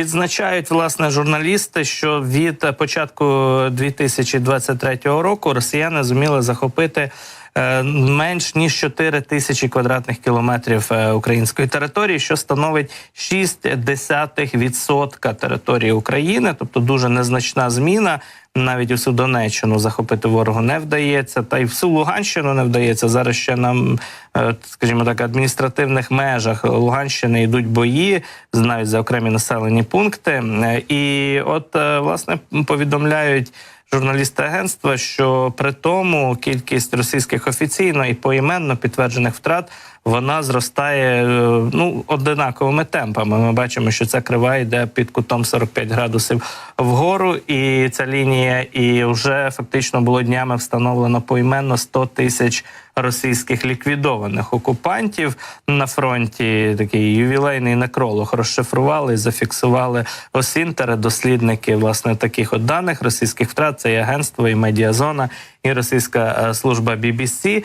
відзначають власне журналісти, що від початку 2023 року росіяни зуміли захопити. е, Менш ніж 4 тисячі квадратних кілометрів е, української території, що становить 0,6% території України, тобто дуже незначна зміна. Навіть усю Донеччину захопити ворогу не вдається, та й всю Луганщину не вдається. Зараз ще нам, е, скажімо так, адміністративних межах Луганщини йдуть бої, навіть за окремі населені пункти. Е, І от е, власне повідомляють. Журналісти агентства, що при тому кількість російських офіційно і поіменно підтверджених втрат вона зростає е, ну одинаковими темпами. Ми бачимо, що ця крива йде під кутом 45 градусів вгору, і ця лінія, і вже фактично було днями встановлено поіменно 100 тисяч російських ліквідованих окупантів на фронті. Такий ювілейний некролог розшифрували і зафіксували осінтери, дослідники власне таких от даних російських втрат. Це і агентство, і медіазона, і російська е, служба BBC.